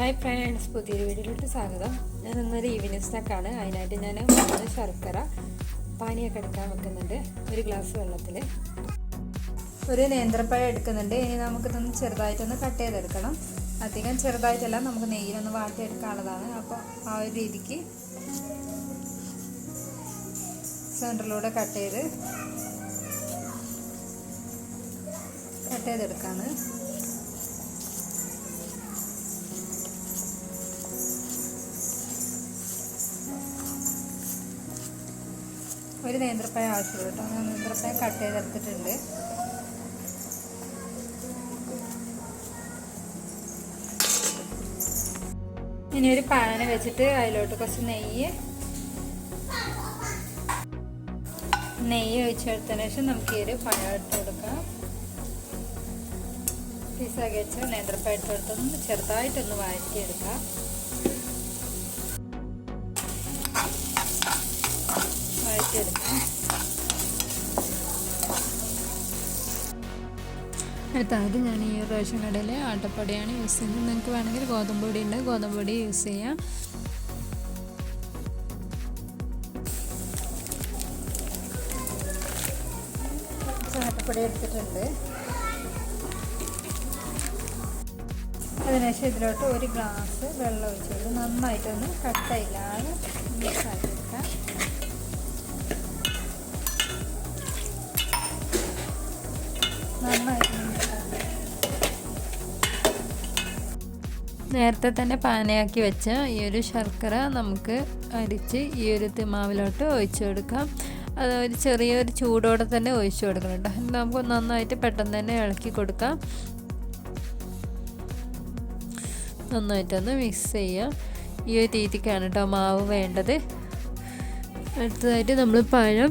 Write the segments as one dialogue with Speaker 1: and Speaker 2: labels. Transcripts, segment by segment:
Speaker 1: Hi friends പുതിയൊരു വീഡിയോയിലോട്ട് സ്വാഗതം. ഞാൻ ഇന്നൊരു ഈവനിങ് സ്നാക്കാണ് അതിനായിട്ട് ഞാൻ മൂന്ന് ശർക്കര പാനിയൊക്കെ എടുക്കാൻ വെക്കുന്നുണ്ട്. ഒരു ഗ്ലാസ് വെള്ളത്തിൽ ഒരു നേന്ത്രപ്പഴം എടുക്കുന്നുണ്ട്. ഇനി നമുക്കിതൊന്ന് ചെറുതായിട്ടൊന്ന് കട്ട് ചെയ്തെടുക്കണം. അധികം ചെറുതായിട്ടല്ല നമുക്ക് നെയ്യിലൊന്ന് വാട്ടിയെടുക്കാനുള്ളതാണ്. അപ്പോൾ ആ ഒരു രീതിക്ക് സെന്ററിലൂടെ കട്ട് ചെയ്ത് കട്ട് ചെയ്തെടുക്കാണ്. ഒരു നേന്ത്രപ്പഴം ആവശ്യമുള്ളൂ കേട്ടോ. ഞാൻ നേന്ത്രപ്പഴം കട്ട് ചെയ്തെടുത്തിട്ടുണ്ട് ഇനി ഒരു പാന വെച്ചിട്ട് അതിലോട്ട് കുറച്ച് നെയ്യ് നെയ്യ് ഒഴിച്ചെടുത്തതിന് ശേഷം നമുക്ക് ഈ ഒരു പഴം ഇട്ട് കൊടുക്കാം. പീസാക്കി വെച്ച് നേന്ത്രപ്പഴം ഇട്ട് കൊടുത്തൊന്ന് ചെറുതായിട്ടൊന്ന് വഴറ്റിയെടുക്കാം. അടുത്തത് ഞാൻ ഈ റേഷൻ കടയിലെ ആട്ടപ്പൊടിയാണ് യൂസ് ചെയ്യുന്നത്. നിങ്ങൾക്ക് വേണമെങ്കിൽ ഗോതമ്പ് പൊടി ഉണ്ട്. ഗോതമ്പ് പൊടി യൂസ് ചെയ്യാം. ആട്ടപ്പൊടി എടുത്തിട്ടുണ്ട്. അതിനുശേഷം ഇതിലോട്ട് ഒരു ഗ്ലാസ് വെള്ളം ഒഴിച്ചു നന്നായിട്ടൊന്ന് കട്ടയില്ലാതെ മിക്സ് ആക്കിയെടുക്കാം നന്നായിട്ട് നേരത്തെ തന്നെ പാനയാക്കി വെച്ച ഈ ഒരു ശർക്കര നമുക്ക് അരിച്ച് ഈ ഒരു തിമാവിലോട്ട് ഒഴിച്ചു കൊടുക്കാം. അത് ഒരു ചെറിയൊരു ചൂടോടെ തന്നെ ഒഴിച്ചു കൊടുക്കണം കേട്ടോ. നമുക്ക് നന്നായിട്ട് പെട്ടെന്ന് തന്നെ ഇളക്കി കൊടുക്കാം. നന്നായിട്ടൊന്ന് മിക്സ് ചെയ്യാം. ഈ ഒരു രീതിക്കാണ് കേട്ടോ മാവ് വേണ്ടത്. അടുത്തതായിട്ട് നമ്മൾ പഴം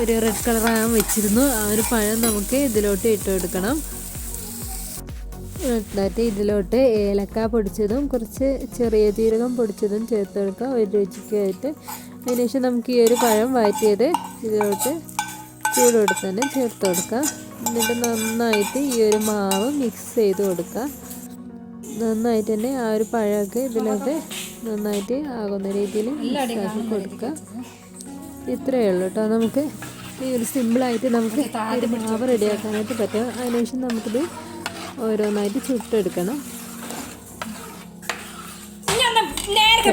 Speaker 1: ഒരു റെഡ് കളറാകാൻ വെച്ചിരുന്നു. ആ ഒരു പഴം നമുക്ക് ഇതിലോട്ട് ഇട്ട് കൊടുക്കണം. അടുത്തതായിട്ട് ഇതിലോട്ട് ഏലക്ക പൊടിച്ചതും കുറച്ച് ചെറിയ ജീരകം പൊടിച്ചതും ചേർത്ത് കൊടുക്കുക. ഒരു രുചിക്കായിട്ട് അതിനുശേഷം നമുക്ക് ഈ ഒരു പഴം വഴറ്റിയത് ഇതിലോട്ട് ചൂടോടെ തന്നെ ചേർത്ത് കൊടുക്കാം എന്നിട്ട് നന്നായിട്ട് ഈ ഒരു മാവ് മിക്സ് ചെയ്ത് കൊടുക്കുക. നന്നായിട്ട് തന്നെ ആ ഒരു പഴമൊക്കെ ഇതിലോട്ട് നന്നായിട്ട് ആകുന്ന രീതിയിൽ മിക്സാക്കി കൊടുക്കുക. ഇത്രയേ ഉള്ളൂ കേട്ടോ. നമുക്ക് ഈ ഒരു സിമ്പിളായിട്ട് നമുക്ക് ഒരു മാവ് റെഡിയാക്കാനായിട്ട് പറ്റും. അതിനുശേഷം നമുക്കിത് ഓരോന്നായിട്ട് ചുട്ടെടുക്കണം.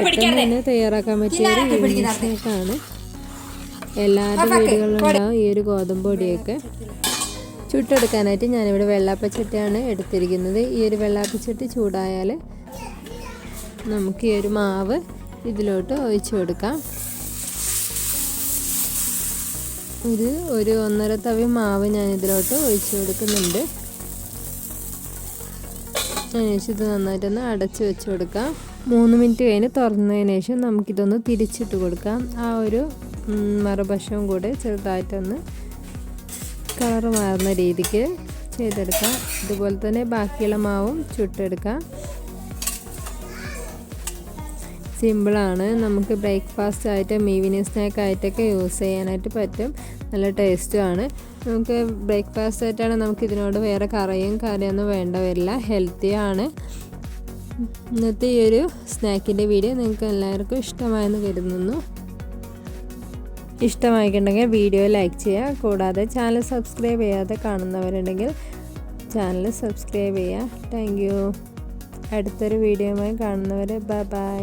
Speaker 1: പെട്ടെന്ന് തന്നെ തയ്യാറാക്കാൻ പറ്റിയ ഒരു സ്നാക്കാണ് എല്ലാവരുടെ വീടുകളിലുണ്ടാവും ഈ ഒരു ഗോതമ്പ് പൊടിയൊക്കെ. ചുട്ടെടുക്കാനായിട്ട് ഞാനിവിടെ വെള്ളാപ്പച്ചട്ടിയാണ് എടുത്തിരിക്കുന്നത്. ഈ ഒരു വെള്ളാപ്പച്ചട്ടി ചൂടായാൽ നമുക്ക് ഈ ഒരു മാവ് ഇതിലോട്ട് ഒഴിച്ചു കൊടുക്കാം. ഇത് ഒരു ഒന്നര തവി മാവ് ഞാൻ ഇതിലോട്ട് ഒഴിച്ചു കൊടുക്കുന്നുണ്ട്. അതിനുശേഷം ഇത് നന്നായിട്ടൊന്ന് അടച്ച് വെച്ച് കൊടുക്കാം. മൂന്ന് മിനിറ്റ് കഴിഞ്ഞ് തുറന്നതിന് ശേഷം നമുക്കിതൊന്ന് തിരിച്ചിട്ട് കൊടുക്കാം. ആ ഒരു മറുവശവും കൂടെ ചെറുതായിട്ടൊന്ന് കളർ മാറുന്ന രീതിക്ക് ചെയ്തെടുക്കാം. ഇതുപോലെ തന്നെ ബാക്കിയുള്ള മാവും ചുട്ടെടുക്കാം. സിമ്പിളാണ്. നമുക്ക് ബ്രേക്ക്ഫാസ്റ്റ് ആയിട്ട് ഈവനിങ് സ്നാക്ക് ആയിട്ടൊക്കെ യൂസ് ചെയ്യാനായിട്ട് പറ്റും. നല്ല ടേസ്റ്റുമാണ്. നമുക്ക് ബ്രേക്ക്ഫാസ്റ്റ് ആയിട്ടാണ് നമുക്ക് ഇതിനോട് വേറെ കറിയും കറിയൊന്നും വേണ്ട. വരില്ല ഹെൽത്തിയാണ്. ഇന്നത്തെ ഈ ഒരു സ്നാക്കിന്റെ വീഡിയോ നിങ്ങൾക്ക് എല്ലാവർക്കും ഇഷ്ടമായെന്ന് കരുതുന്നു. ഇഷ്ടമായിട്ടുണ്ടെങ്കിൽ വീഡിയോ ലൈക്ക് ചെയ്യുക. കൂടാതെ ചാനൽ സബ്സ്ക്രൈബ് ചെയ്യാതെ കാണുന്നവരുണ്ടെങ്കിൽ ചാനൽ സബ്സ്ക്രൈബ് ചെയ്യുക. Thank you. അടുത്തൊരു വീഡിയോയുമായി കാണുന്നവർ ബൈ ബൈ.